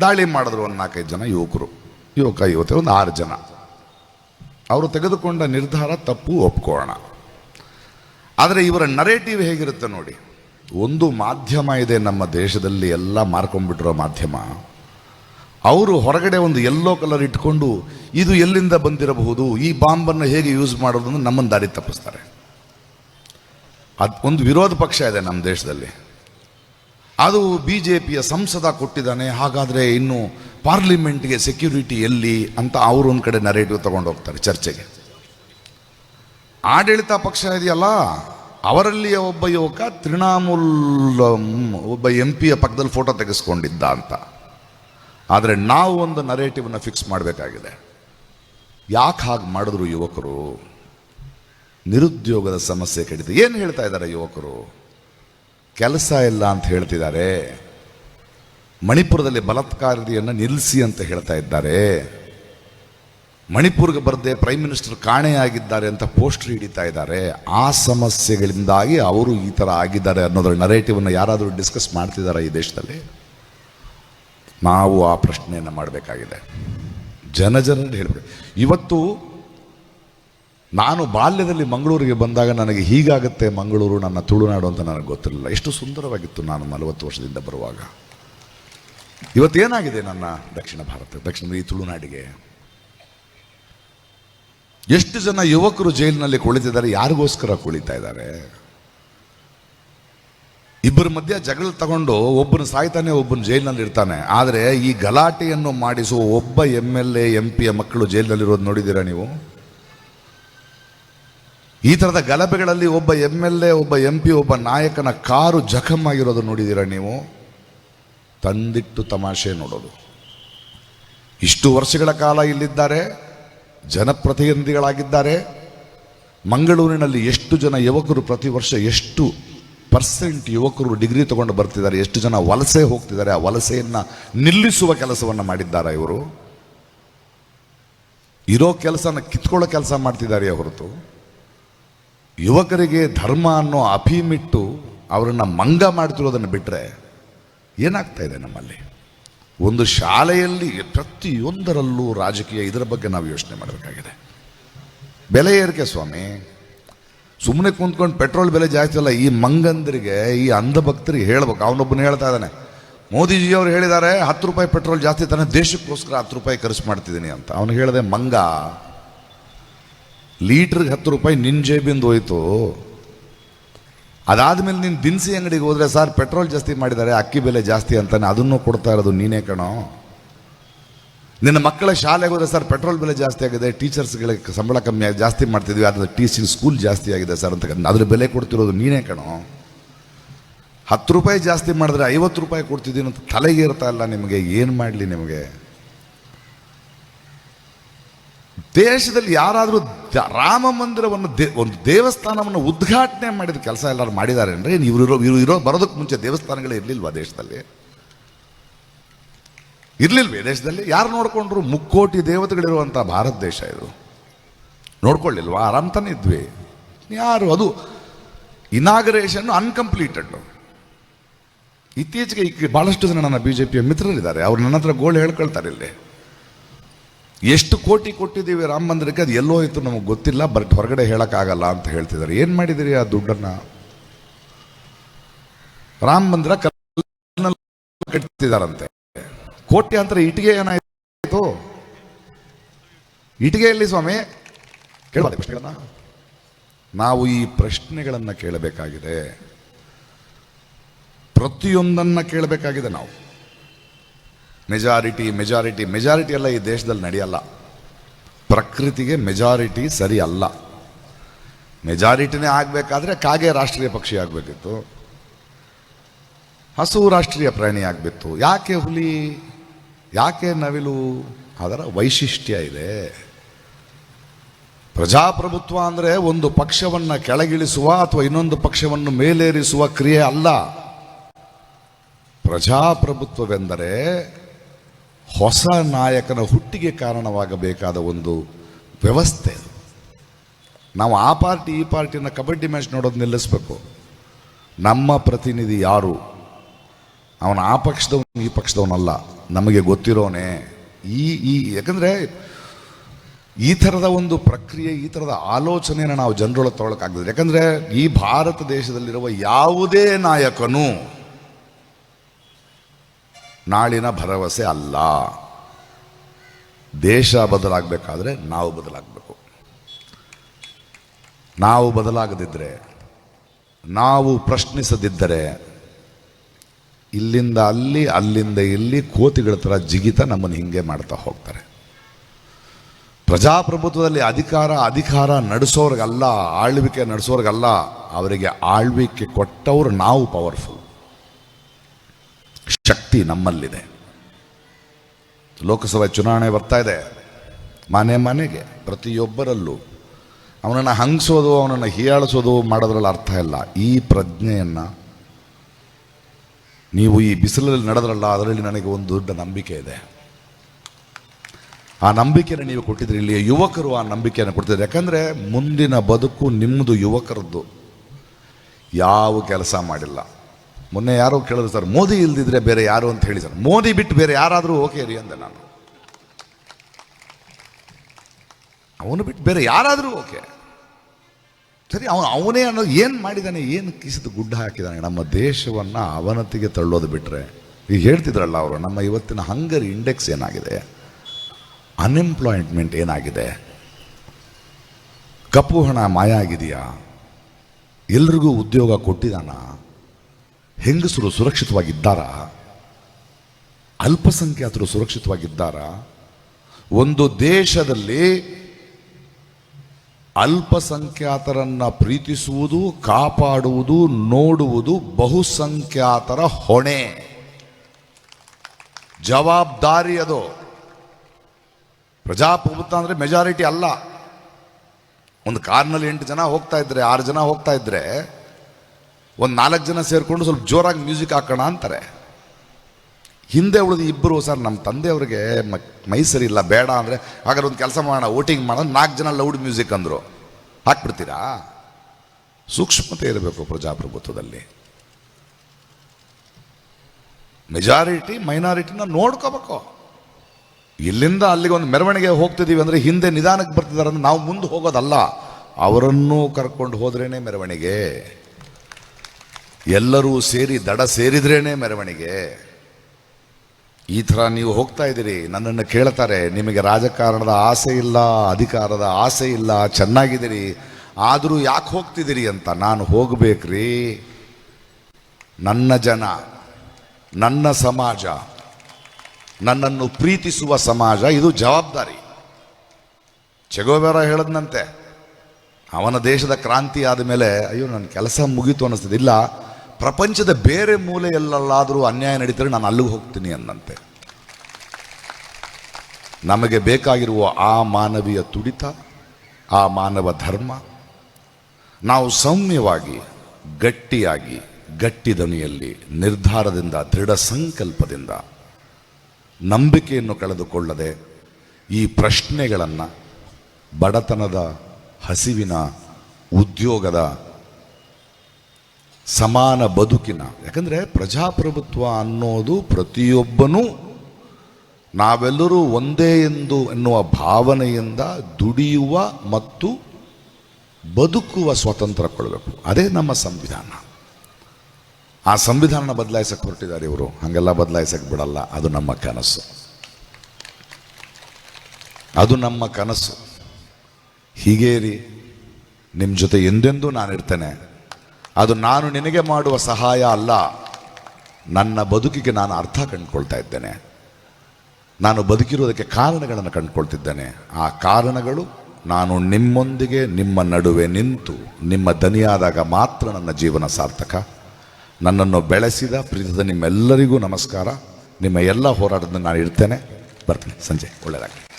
ದಾಳಿ ಮಾಡಿದ್ರು ಒಂದು ನಾಲ್ಕೈದು ಜನ ಯುವಕರು. ಯುವಕ, ಯುವತಿ, ಒಂದು ಆರು ಜನ. ಅವರು ತೆಗೆದುಕೊಂಡ ನಿರ್ಧಾರ ತಪ್ಪು, ಒಪ್ಕೋಣ. ಆದರೆ ಇವರ ನರೇಟಿವ್ ಹೇಗಿರುತ್ತೆ ನೋಡಿ. ಒಂದು ಮಾಧ್ಯಮ ಇದೆ ನಮ್ಮ ದೇಶದಲ್ಲಿ, ಎಲ್ಲ ಮಾರ್ಕೊಂಡ್ಬಿಟ್ಟಿರೋ ಮಾಧ್ಯಮ. ಅವರು ಹೊರಗಡೆ ಒಂದು ಎಲ್ಲೋ ಕಲರ್ ಇಟ್ಕೊಂಡು, ಇದು ಎಲ್ಲಿಂದ ಬಂದಿರಬಹುದು, ಈ ಬಾಂಬನ್ನು ಹೇಗೆ ಯೂಸ್ ಮಾಡೋದು ನಮ್ಮನ್ನು ದಾರಿ ತಪ್ಪಿಸ್ತಾರೆ. ಅದು, ಒಂದು ವಿರೋಧ ಪಕ್ಷ ಇದೆ ನಮ್ಮ ದೇಶದಲ್ಲಿ. ಅದು ಬಿ ಜೆ ಪಿಯ ಸಂಸದ ಕೊಟ್ಟಿದ್ದಾನೆ. ಹಾಗಾದರೆ ಇನ್ನು ಪಾರ್ಲಿಮೆಂಟ್ಗೆ ಸೆಕ್ಯೂರಿಟಿ ಎಲ್ಲಿ ಅಂತ ಅವರು ಒಂದು ಕಡೆ ನರೇಟಿವ್ ತಗೊಂಡು ಹೋಗ್ತಾರೆ ಚರ್ಚೆಗೆ. ಆಡಳಿತ ಪಕ್ಷ ಇದೆಯಲ್ಲ, ಅವರಲ್ಲಿಯ ಒಬ್ಬ ಯುವಕ ತೃಣಮೂಲ್ ಒಬ್ಬ ಎಂ ಪಿಯ ಪಕ್ಕದಲ್ಲಿ ಫೋಟೋ ತೆಗೆಸ್ಕೊಂಡಿದ್ದ ಅಂತ. ಆದರೆ ನಾವು ಒಂದು ನರೇಟಿವ್ನ ಫಿಕ್ಸ್ ಮಾಡಬೇಕಾಗಿದೆ. ಯಾಕೆ ಹಾಗೆ ಮಾಡಿದ್ರು ಯುವಕರು? ನಿರುದ್ಯೋಗದ ಸಮಸ್ಯೆ ಕಡಿತ ಏನು ಹೇಳ್ತಾ ಇದ್ದಾರೆ ಯುವಕರು? ಕೆಲಸ ಇಲ್ಲ ಅಂತ ಹೇಳ್ತಿದ್ದಾರೆ. ಮಣಿಪುರದಲ್ಲಿ ಬಲಾತ್ಕಾರದಿಯನ್ನು ನಿಲ್ಲಿಸಿ ಅಂತ ಹೇಳ್ತಾ ಇದ್ದಾರೆ. ಮಣಿಪುರ್ಗೆ ಬರದೆ ಪ್ರೈಮ್ ಮಿನಿಸ್ಟರ್ ಕಾಣೆಯಾಗಿದ್ದಾರೆ ಅಂತ ಪೋಸ್ಟರ್ ಹಿಡಿತಾ ಇದ್ದಾರೆ. ಆ ಸಮಸ್ಯೆಗಳಿಂದಾಗಿ ಅವರು ಈ ಥರ ಆಗಿದ್ದಾರೆ ಅನ್ನೋದ್ರ ನರೇಟಿವನ್ನು ಯಾರಾದರೂ ಡಿಸ್ಕಸ್ ಮಾಡ್ತಿದ್ದಾರೆ ಈ ದೇಶದಲ್ಲಿ? ನಾವು ಆ ಪ್ರಶ್ನೆಯನ್ನು ಮಾಡಬೇಕಾಗಿದೆ. ಜನ ಜನರಲ್ಲಿ ಹೇಳಬೇಕು. ಇವತ್ತು ನಾನು ಬಾಲ್ಯದಲ್ಲಿ ಮಂಗಳೂರಿಗೆ ಬಂದಾಗ ನನಗೆ ಹೀಗಾಗುತ್ತೆ ಮಂಗಳೂರು ನನ್ನ ತುಳುನಾಡು ಅಂತ ನನಗೆ ಗೊತ್ತಿರಲಿಲ್ಲ. ಎಷ್ಟು ಸುಂದರವಾಗಿತ್ತು ನಾನು ನಲವತ್ತು ವರ್ಷದಿಂದ ಬರುವಾಗ. ಇವತ್ತೇನಾಗಿದೆ ನನ್ನ ದಕ್ಷಿಣ ಭಾರತ, ದಕ್ಷಿಣ ಈ ತುಳುನಾಡಿಗೆ? ಎಷ್ಟು ಜನ ಯುವಕರು ಜೈಲಿನಲ್ಲಿ ಕುಳಿತಿದ್ದಾರೆ, ಯಾರಿಗೋಸ್ಕರ ಕುಳಿತಾ ಇದ್ದಾರೆ? ಇಬ್ಬರ ಮಧ್ಯೆ ಜಗಳ ತಗೊಂಡು ಒಬ್ಬನು ಸಾಯ್ತಾನೆ, ಒಬ್ಬನು ಜೈಲಿನಲ್ಲಿ ಇರ್ತಾನೆ. ಆದರೆ ಈ ಗಲಾಟೆಯನ್ನು ಮಾಡಿಸುವ ಒಬ್ಬ ಎಂ ಎಲ್ ಎ, ಎಂ ಮಕ್ಕಳು ಜೈಲಿನಲ್ಲಿರೋದು ನೋಡಿದ್ದೀರಾ ನೀವು? ಈ ಥರದ ಗಲಭೆಗಳಲ್ಲಿ ಒಬ್ಬ ಎಂ ಎಲ್ ಎ, ಒಬ್ಬ ಎಂ ಪಿ, ಒಬ್ಬ ನಾಯಕನ ಕಾರು ಜಖಮ್ ಆಗಿರೋದು ನೋಡಿದ್ದೀರಾ ನೀವು? ತಂದಿಟ್ಟು ತಮಾಷೆ ನೋಡೋದು. ಇಷ್ಟು ವರ್ಷಗಳ ಕಾಲ ಇಲ್ಲಿದ್ದಾರೆ, ಜನಪ್ರತಿನಿಧಿಗಳಾಗಿದ್ದಾರೆ. ಮಂಗಳೂರಿನಲ್ಲಿ ಎಷ್ಟು ಜನ ಯುವಕರು ಪ್ರತಿ ವರ್ಷ ಎಷ್ಟು ಪರ್ಸೆಂಟ್ ಯುವಕರು ಡಿಗ್ರಿ ತಗೊಂಡು ಬರ್ತಿದ್ದಾರೆ, ಎಷ್ಟು ಜನ ವಲಸೆ ಹೋಗ್ತಿದ್ದಾರೆ, ಆ ವಲಸೆಯನ್ನು ನಿಲ್ಲಿಸುವ ಕೆಲಸವನ್ನು ಮಾಡಿದ್ದಾರೆ ಇವರು? ಇರೋ ಕೆಲಸನ ಕಿತ್ಕೊಳ್ಳೋ ಕೆಲಸ ಮಾಡ್ತಿದ್ದಾರೆ ಹೊರತು ಯುವಕರಿಗೆ ಧರ್ಮ ಅನ್ನೋ ಅಫೀಮಿಟ್ಟು ಅವರನ್ನು ಮಂಗ ಮಾಡ್ತಿರೋದನ್ನು ಬಿಟ್ಟರೆ ಏನಾಗ್ತಾ ಇದೆ ನಮ್ಮಲ್ಲಿ? ಒಂದು ಶಾಲೆಯಲ್ಲಿ ಪ್ರತಿಯೊಂದರಲ್ಲೂ ರಾಜಕೀಯ ಇದರ ಬಗ್ಗೆ ನಾವು ಯೋಚನೆ ಮಾಡಬೇಕಾಗಿದೆ. ಬೆಲೆ ಏರಿಕೆ ಸ್ವಾಮಿ. ಸುಮ್ಮನೆ ಕುಂತ್ಕೊಂಡು ಪೆಟ್ರೋಲ್ ಬೆಲೆ ಜಾಸ್ತಿ ಅಲ್ಲ, ಈ ಮಂಗಂದರಿಗೆ, ಈ ಅಂಧಭಕ್ತರಿಗೆ ಹೇಳ್ಬೇಕು. ಅವನೊಬ್ಬನು ಹೇಳ್ತಾ ಇದ್ದಾನೆ, ಮೋದಿಜಿಯವರು ಹೇಳಿದ್ದಾರೆ, ಹತ್ತು ರೂಪಾಯಿ ಪೆಟ್ರೋಲ್ ಜಾಸ್ತಿ ತಾನೆ ದೇಶಕ್ಕೋಸ್ಕರ ಹತ್ತು ರೂಪಾಯಿ ಖರ್ಚು ಮಾಡ್ತಿದ್ದೀನಿ ಅಂತ. ಅವನು ಹೇಳಿದೆ, ಮಂಗ. ಲೀಟ್ರಿಗೆ ಹತ್ತು ರೂಪಾಯಿ ನಿನ್ನ ಜೇಬಿಂದ ಹೋಯ್ತು. ಅದಾದ್ಮೇಲೆ ನೀನು ದಿನಸಿ ಅಂಗಡಿಗೆ ಹೋದರೆ ಸರ್ ಪೆಟ್ರೋಲ್ ಜಾಸ್ತಿ ಮಾಡಿದ್ದಾರೆ, ಅಕ್ಕಿ ಬೆಲೆ ಜಾಸ್ತಿ ಅಂತಾನೆ ಅದನ್ನು ಕೊಡ್ತಾ ಇರೋದು ನೀನೇ ಕಣೋ. ನಿನ್ನ ಮಕ್ಕಳ ಶಾಲೆಗೆ ಹೋದರೆ ಸರ್ ಪೆಟ್ರೋಲ್ ಬೆಲೆ ಜಾಸ್ತಿ ಆಗಿದೆ, ಟೀಚರ್ಸ್ಗಳಿಗೆ ಸಂಬಳ ಕಮ್ಮಿ ಆಗಿ ಜಾಸ್ತಿ ಮಾಡ್ತಿದ್ವಿ ಅದರ ಟೀಚಿಂಗ್ ಸ್ಕೂಲ್ ಜಾಸ್ತಿ ಆಗಿದೆ ಸರ್ ಅಂತ ಅದ್ರ ಬೆಲೆ ಕೊಡ್ತಿರೋದು ನೀನೇ ಕಣೋ. ಹತ್ತು ರೂಪಾಯಿ ಜಾಸ್ತಿ ಮಾಡಿದ್ರೆ ಐವತ್ತು ರೂಪಾಯಿ ಕೊಡ್ತಿದ್ದೀನಿ ಅಂತ ತಲೆಗೆ ಇರ್ತಾ ಇಲ್ಲ ನಿಮಗೆ, ಏನು ಮಾಡಲಿ ನಿಮಗೆ? ದೇಶದಲ್ಲಿ ಯಾರಾದರೂ ರಾಮ ಮಂದಿರವನ್ನು ದೇ, ಒಂದು ದೇವಸ್ಥಾನವನ್ನು ಉದ್ಘಾಟನೆ ಮಾಡಿದ ಕೆಲಸ ಎಲ್ಲರೂ ಮಾಡಿದ್ದಾರೆ ಅಂದರೆ ಇವರು ಇರೋ ಇವರು ಇರೋ ಬರೋದಕ್ಕೆ ಮುಂಚೆ ದೇವಸ್ಥಾನಗಳೇ ಇರಲಿಲ್ವಾ ದೇಶದಲ್ಲಿ? ಇರಲಿಲ್ವೇ ದೇಶದಲ್ಲಿ? ಯಾರು ನೋಡಿಕೊಂಡ್ರು? ಮುಕ್ಕೋಟಿ ದೇವತೆಗಳಿರುವಂಥ ಭಾರತ ದೇಶ ಇದು. ನೋಡ್ಕೊಳ್ಳಿಲ್ವಾ? ಆರಾಮ್ ತಾನೇ ಇದ್ವಿ. ಯಾರು? ಅದು ಇನಾಗರೇಷನ್ ಅನ್ಕಂಪ್ಲೀಟೆಡ್ ಇತ್ತೀಚೆಗೆ ಈ ಭಾಳಷ್ಟು ಜನ ನನ್ನ ಬಿ ಜೆ ಪಿಯ ಮಿತ್ರರಿದ್ದಾರೆ. ಅವ್ರು ನನ್ನ ಹತ್ರ ಗೋಳು ಹೇಳ್ಕೊಳ್ತಾರೆ ಇಲ್ಲಿ. ಎಷ್ಟು ಕೋಟಿ ಕೊಟ್ಟಿದ್ದೀವಿ ರಾಮ ಮಂದಿರಕ್ಕೆ, ಅದು ಎಲ್ಲೋ ಇತ್ತು, ನಮಗೆ ಗೊತ್ತಿಲ್ಲ, ಬಟ್ ಹೊರಗಡೆ ಹೇಳೋಕ್ಕಾಗಲ್ಲ ಅಂತ ಹೇಳ್ತಿದ್ದಾರೆ. ಏನು ಮಾಡಿದಿರಿ ಆ ದುಡ್ಡನ್ನು? ರಾಮ ಮಂದಿರ ಕಟ್ಟಿದಾರಂತೆ ಕೋಟ್ಯಾಂತರ ಇಟ್ಟಿಗೆ ಏನಾಯ್ತು? ಸ್ವಾಮಿ? ಕೇಳಬಾರ್ದು ಪ್ರಶ್ನೆಗಳನ್ನ. ನಾವು ಈ ಪ್ರಶ್ನೆಗಳನ್ನು ಕೇಳಬೇಕಾಗಿದೆ. ಪ್ರತಿಯೊಂದನ್ನು ಕೇಳಬೇಕಾಗಿದೆ ನಾವು. ಮೆಜಾರಿಟಿ ಮೆಜಾರಿಟಿ ಮೆಜಾರಿಟಿ ಎಲ್ಲ ಈ ದೇಶದಲ್ಲಿ ನಡೆಯಲ್ಲ. ಪ್ರಕೃತಿಗೆ ಮೆಜಾರಿಟಿ ಸರಿ ಅಲ್ಲ ಮೆಜಾರಿಟಿನೇ ಆಗಬೇಕಾದ್ರೆ ಕಾಗೆ ರಾಷ್ಟ್ರೀಯ ಪಕ್ಷಿ ಆಗಬೇಕಿತ್ತು. ಹಸು ರಾಷ್ಟ್ರೀಯ ಪ್ರಾಣಿ ಆಗಬೇಕು ಯಾಕೆ ಹುಲಿ? ಯಾಕೆ ನವಿಲು? ಅದರ ವೈಶಿಷ್ಟ್ಯ ಇದೆ. ಪ್ರಜಾಪ್ರಭುತ್ವ ಅಂದರೆ ಒಂದು ಪಕ್ಷವನ್ನು ಕೆಳಗಿಳಿಸುವ ಅಥವಾ ಇನ್ನೊಂದು ಪಕ್ಷವನ್ನು ಮೇಲೇರಿಸುವ ಕ್ರಿಯೆ ಅಲ್ಲ. ಪ್ರಜಾಪ್ರಭುತ್ವವೆಂದರೆ ಹೊಸ ನಾಯಕನ ಹುಟ್ಟಿಗೆ ಕಾರಣವಾಗಬೇಕಾದ ಒಂದು ವ್ಯವಸ್ಥೆ. ನಾವು ಆ ಪಾರ್ಟಿ, ಈ ಪಾರ್ಟಿನ ಕಬಡ್ಡಿ ಮ್ಯಾಚ್ ನೋಡೋದು ನಿಲ್ಲಿಸ್ಬೇಕು. ನಮ್ಮ ಪ್ರತಿನಿಧಿ ಯಾರು? ಅವನು ಆ ಪಕ್ಷದವನು, ಈ ಪಕ್ಷದವನಲ್ಲ. ನಮಗೆ ಗೊತ್ತಿರೋನೆ ಈ ಈ, ಯಾಕಂದರೆ ಈ ಥರದ ಒಂದು ಪ್ರಕ್ರಿಯೆ, ಈ ಥರದ ಆಲೋಚನೆಯನ್ನು ನಾವು ಜನರೊಳಗೆ ತಗೊಳಕ್ಕಾಗ್ತದೆ ಯಾಕಂದರೆ ಈ ಭಾರತ ದೇಶದಲ್ಲಿರುವ ಯಾವುದೇ ನಾಯಕನು ನಾಳಿನ ಭರವಸೆ ಅಲ್ಲ. ದೇಶ ಬದಲಾಗಬೇಕಾದ್ರೆ ನಾವು ಬದಲಾಗಬೇಕು. ನಾವು ಬದಲಾಗದಿದ್ದರೆ ನಾವು ಪ್ರಶ್ನಿಸದಿದ್ದರೆ, ಇಲ್ಲಿಂದ ಅಲ್ಲಿ, ಅಲ್ಲಿಂದ ಇಲ್ಲಿ ಕೋತಿಗಳ ಥರ ಜಿಗಿತ ನಮ್ಮನ್ನು ಹಿಂಗೆ ಮಾಡ್ತಾ ಹೋಗ್ತಾರೆ. ಪ್ರಜಾಪ್ರಭುತ್ವದಲ್ಲಿ ಅಧಿಕಾರ ಅಧಿಕಾರ ನಡೆಸೋರ್ಗಲ್ಲ, ಆಳ್ವಿಕೆ ನಡೆಸೋರ್ಗಲ್ಲ, ಅವರಿಗೆ ಆಳ್ವಿಕೆ ಕೊಟ್ಟವರು ನಾವು ಪವರ್ಫುಲ್ ಶಕ್ತಿ ನಮ್ಮಲ್ಲಿದೆ. ಲೋಕಸಭೆ ಚುನಾವಣೆ ಬರ್ತಾ ಇದೆ. ಮನೆ ಮನೆಗೆ ಪ್ರತಿಯೊಬ್ಬರಲ್ಲೂ ಅವನನ್ನು ಹಂಗಿಸೋದು, ಅವನನ್ನು ಹೀಯಾಳಿಸೋದು ಮಾಡೋದ್ರಲ್ಲಿ ಅರ್ಥ ಇಲ್ಲ. ಈ ಪ್ರಜ್ಞೆಯನ್ನು ನೀವು ಈ ಬಿಸಿಲಲ್ಲಿ ನಡೆದ್ರಲ್ಲ, ಅದರಲ್ಲಿ ನನಗೆ ಒಂದು ದೊಡ್ಡ ನಂಬಿಕೆ ಇದೆ. ಆ ನಂಬಿಕೆಯನ್ನು ನೀವು ಕೊಟ್ಟಿದ್ರಿ ಇಲ್ಲಿ ಯುವಕರು ಆ ನಂಬಿಕೆಯನ್ನು ಕೊಡ್ತಿದ್ರು ಯಾಕಂದರೆ ಮುಂದಿನ ಬದುಕು ನಿಮ್ಮದು ಯುವಕರದ್ದು. ಯಾವ ಕೆಲಸ ಮಾಡಿಲ್ಲ. ಮೊನ್ನೆ ಯಾರೋ ಕೇಳಿದ್ರು ಸರ್, ಮೋದಿ ಇಲ್ದಿದ್ರೆ ಬೇರೆ ಯಾರು ಅಂತ ಹೇಳಿ ಸರ್. ಮೋದಿ ಬಿಟ್ಟು ಬೇರೆ ಯಾರಾದರೂ ಓಕೆ ರೀ ಅಂದೆ ನಾನು. ಅವನು ಬಿಟ್ಟು ಬೇರೆ ಯಾರಾದರೂ ಓಕೆ ಸರಿ, ಅವನು, ಅವನೇ ಅನ್ನೋದು ಏನು ಮಾಡಿದ್ದಾನೆ ಏನು ಕಿಸಿದು ಗುಡ್ಡ ಹಾಕಿದ್ದಾನೆ ನಮ್ಮ ದೇಶವನ್ನು ಅವನತಿಗೆ ತಳ್ಳೋದು ಬಿಟ್ಟರೆ ಈಗ ಹೇಳ್ತಿದ್ರಲ್ಲ ಅವರು, ನಮ್ಮ ಇವತ್ತಿನ ಹಂಗರ್ ಇಂಡೆಕ್ಸ್ ಏನಾಗಿದೆ? ಅನ್ಎಂಪ್ಲಾಯ್ಮೆಂಟ್ ಏನಾಗಿದೆ? ಕಪ್ಪು ಹಣ ಮಾಯ ಆಗಿದೆಯಾ? ಎಲ್ರಿಗೂ ಉದ್ಯೋಗ ಕೊಟ್ಟಿದ್ದಾನ ಹೆಂಗಸರು ಸುರಕ್ಷಿತವಾಗಿದ್ದಾರಾ? ಅಲ್ಪಸಂಖ್ಯಾತರು ಸುರಕ್ಷಿತವಾಗಿದ್ದಾರಾ? ಒಂದು ದೇಶದಲ್ಲಿ ಅಲ್ಪಸಂಖ್ಯಾತರನ್ನು ಪ್ರೀತಿಸುವುದು, ಕಾಪಾಡುವುದು, ನೋಡುವುದು ಬಹುಸಂಖ್ಯಾತರ ಹೊಣೆ. ಜವಾಬ್ದಾರಿ ಅದು. ಪ್ರಜಾಪ್ರಭುತ್ವ ಅಂದರೆ ಮೆಜಾರಿಟಿ ಅಲ್ಲ. ಒಂದು ಕಾರ್ನಲ್ಲಿ ಎಂಟು ಜನ ಹೋಗ್ತಾ ಇದ್ರೆ, ಆರು ಜನ ಹೋಗ್ತಾ ಇದ್ರೆ ಒಂದು ನಾಲ್ಕು ಜನ ಸೇರಿಕೊಂಡು ಸ್ವಲ್ಪ ಜೋರಾಗಿ ಮ್ಯೂಸಿಕ್ ಹಾಕೋಣ ಅಂತಾರೆ. ಹಿಂದೆ ಉಳಿದು ಇಬ್ಬರು ಸರ್ ನಮ್ಮ ತಂದೆಯವ್ರಿಗೆ ಮ- ಮೈ ಇಲ್ಲ, ಬೇಡ ಅಂದರೆ ಹಾಗಾದ್ರೆ ಒಂದು ಕೆಲಸ ಮಾಡೋಣ, ವೋಟಿಂಗ್ ಮಾಡೋಣ, ನಾಲ್ಕು ಜನ ಲೌಡ್ ಮ್ಯೂಸಿಕ್ ಅಂದರು. ಹಾಕ್ಬಿಡ್ತೀರಾ? ಸೂಕ್ಷ್ಮತೆ ಇರಬೇಕು ಪ್ರಜಾಪ್ರಭುತ್ವದಲ್ಲಿ. ಮೆಜಾರಿಟಿ, ಮೈನಾರಿಟಿನ ನೋಡ್ಕೋಬೇಕು. ಇಲ್ಲಿಂದ ಅಲ್ಲಿಗೆ ಒಂದು ಮೆರವಣಿಗೆ ಹೋಗ್ತಿದ್ದೀವಿ ಅಂದರೆ ಹಿಂದೆ ನಿಧಾನಕ್ಕೆ ಬರ್ತಿದ್ದಾರೆ ಅಂದರೆ ನಾವು ಮುಂದೆ ಹೋಗೋದಲ್ಲ. ಅವರನ್ನೂ ಕರ್ಕೊಂಡು ಹೋದ್ರೇ ಮೆರವಣಿಗೆ. ಎಲ್ಲರೂ ಸೇರಿ ದಡ ಸೇರಿದ್ರೇನೆ ಮೆರವಣಿಗೆ. ಈ ಥರ ನೀವು ಹೋಗ್ತಾ ಇದ್ದೀರಿ, ನನ್ನನ್ನು ಕೇಳ್ತಾರೆ, ನಿಮಗೆ ರಾಜಕಾರಣದ ಆಸೆ ಇಲ್ಲ, ಅಧಿಕಾರದ ಆಸೆ ಇಲ್ಲ, ಚೆನ್ನಾಗಿದ್ದೀರಿ, ಆದರೂ ಯಾಕೆ ಹೋಗ್ತಿದ್ದೀರಿ ಅಂತ ನಾನು ಹೋಗಬೇಕ್ರಿ. ನನ್ನ ಜನ, ನನ್ನ ಸಮಾಜ, ನನ್ನನ್ನು ಪ್ರೀತಿಸುವ ಸಮಾಜ, ಇದು ಜವಾಬ್ದಾರಿ. ಚೆಗೋಬೇರ ಹೇಳದ್ನಂತೆ. ಅವನ ದೇಶದ ಕ್ರಾಂತಿ ಆದ ಮೇಲೆ ಅಯ್ಯೋ, ನನ್ನ ಕೆಲಸ ಮುಗೀತು ಅನ್ನಿಸ್ತದೆ ಪ್ರಪಂಚದ ಬೇರೆ ಮೂಲೆಯಲ್ಲಾದರೂ ಅನ್ಯಾಯ ನಡೀತಾರೆ ನಾನು ಅಲ್ಲಿಗೆ ಹೋಗ್ತೀನಿ ಅನ್ನಂತೆ. ನಮಗೆ ಬೇಕಾಗಿರುವ ಆ ಮಾನವೀಯ ತುಡಿತ, ಆ ಮಾನವ ಧರ್ಮ, ನಾವು ಸೌಮ್ಯವಾಗಿ, ಗಟ್ಟಿಯಾಗಿ, ಗಟ್ಟಿ ದನಿಯಲ್ಲಿ, ನಿರ್ಧಾರದಿಂದ, ದೃಢ ಸಂಕಲ್ಪದಿಂದ ನಂಬಿಕೆಯನ್ನು ಕಳೆದುಕೊಳ್ಳದೆ ಈ ಪ್ರಶ್ನೆಗಳನ್ನು ಬಡತನದ ಹಸಿವಿನ ಉದ್ಯೋಗದ ಸಮಾನ ಬದುಕಿನ. ಯಾಕಂದರೆ ಪ್ರಜಾಪ್ರಭುತ್ವ ಅನ್ನೋದು ಪ್ರತಿಯೊಬ್ಬನೂ ನಾವೆಲ್ಲರೂ ಒಂದೇ ಎಂದು ಎನ್ನುವ ಭಾವನೆಯಿಂದ ದುಡಿಯುವ ಮತ್ತು ಬದುಕುವ ಸ್ವಾತಂತ್ರ್ಯ ಕೊಡಬೇಕು. ಅದೇ ನಮ್ಮ ಸಂವಿಧಾನ. ಆ ಸಂವಿಧಾನ ಬದಲಾಯಿಸಕ್ಕೆ ಹೊರಟಿದ್ದಾರೆ ಇವರು. ಹಾಗೆಲ್ಲ ಬದಲಾಯಿಸಕ್ಕೆ ಬಿಡಲ್ಲ. ಅದು ನಮ್ಮ ಕನಸು. ಅದು ನಮ್ಮ ಕನಸು. ಹೀಗೇರಿ. ನಿಮ್ಮ ಜೊತೆ ಎಂದೆಂದೂ ನಾನಿರ್ತೇನೆ. ಅದು ನಾನು ನಿನಗೆ ಮಾಡುವ ಸಹಾಯ ಅಲ್ಲ. ನನ್ನ ಬದುಕಿಗೆ ನಾನು ಅರ್ಥ ಕಂಡುಕೊಳ್ತಾ ಇದ್ದೇನೆ. ನಾನು ಬದುಕಿರುವುದಕ್ಕೆ ಕಾರಣಗಳನ್ನು ಕಂಡುಕೊಳ್ತಿದ್ದೇನೆ. ಆ ಕಾರಣಗಳು ನಾನು ನಿಮ್ಮೊಂದಿಗೆ, ನಿಮ್ಮ ನಡುವೆ ನಿಂತು, ನಿಮ್ಮ ದನಿಯಾದಾಗ ಮಾತ್ರ ನನ್ನ ಜೀವನ ಸಾರ್ಥಕ. ನನ್ನನ್ನು ಬೆಳೆಸಿದ ಪ್ರೀತಿದ ನಿಮ್ಮೆಲ್ಲರಿಗೂ ನಮಸ್ಕಾರ. ನಿಮ್ಮ ಎಲ್ಲ ಹೋರಾಟದ ನಾನು ಇರ್ತೇನೆ. ಬರ್ತೀನಿ. ಸಂಜೆ ಒಳ್ಳೆಯದಾಗಲಿ.